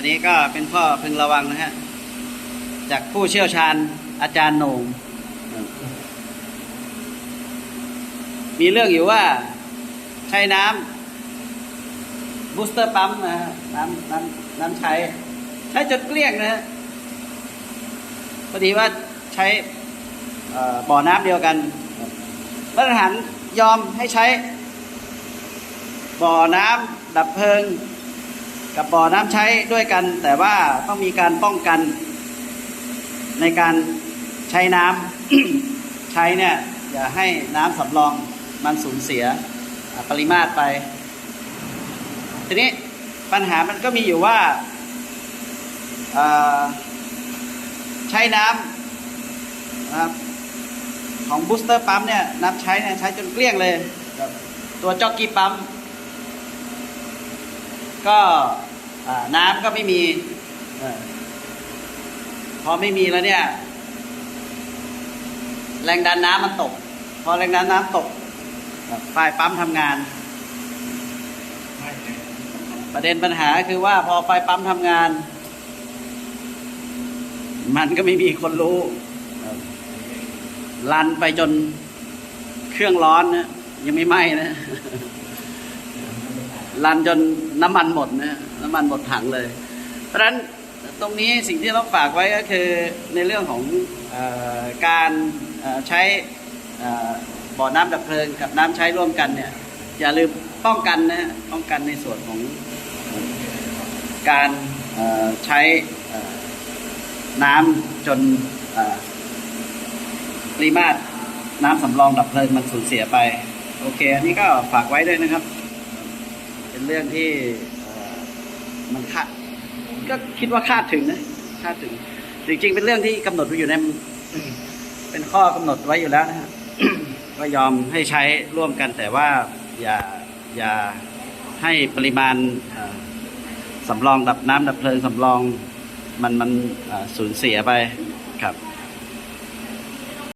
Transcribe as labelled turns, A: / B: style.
A: อันนี้ก็เป็นข้อพึงระวังนะฮะ จากผู้เชี่ยวชาญอาจารย์โหน่งมีเรื่องอยู่ว่าใช้น้ำบูสเตอร์ปั๊มนะฮะน้ำน้ำน้ำใช้ ใช้จนเกลี้ยงนะฮะพอดีว่าใช้บ่อน้ำเดียวกันมาตรฐานยอมให้ใช้ บ่อน้ำดับเพลิง กับบ่อน้ำใช้ด้วยกัน แต่ว่าต้องมีการป้องกันในการใช้น้ำใช้เนี่ยอย่าให้น้ำสำรองมันสูญเสียปริมาตรไป ทีนี้ปัญหามันก็มีอยู่ว่าใช้น้ำนะครับของบูสเตอร์ปั๊มเนี่ยน้ำใช้เนี่ยใช้จนเกลี้ยงเลย ตัวจ็อกกี้ปั๊ม ก็ อ่าน้ำก็ไม่มีเออพอไม่มีแล้วเนี่ย แรงดันน้ำมันตก พอแรงดันน้ำตกไฟปั๊มทำงาน ประเด็นปัญหาคือว่าพอไฟปั๊มทำงาน มันก็ไม่มีคนรู้ลันไปจนเครื่องร้อนนะยังไม่ไหม้นะรันจนน้ำมันหมดนะ น้ำมันหมดถังเลย เพราะฉะนั้นตรงนี้สิ่งที่ต้องฝากไว้ก็คือในเรื่องของออการใช้บ่อน้ำดับเพลิงกับน้ำใช้ร่วมกันเนี่ยอย่าลืมป้องกันนะป้องกันในส่วนของการใช้น้ำจนปริมาตรน้ำสำรองดับเพลิงมันสูญเสียไป โอเค อันนี้ก็ฝากไว้ด้วยนะครับ เป็นเรื่องที่ มันคาดก็คิดว่าคาดถึงนะคาดถึง จริง ๆ เป็นเรื่องที่กำหนดไว้อยู่ในเป็นข้อกำหนดไว้อยู่แล้วนะฮะก็ยอมให้ใช้ร่วมกันแต่ว่าอย่าอย่าให้ปริมาณสำรองดับน้ำดับเพลิงสำรองมันมันสูญเสียไปครับ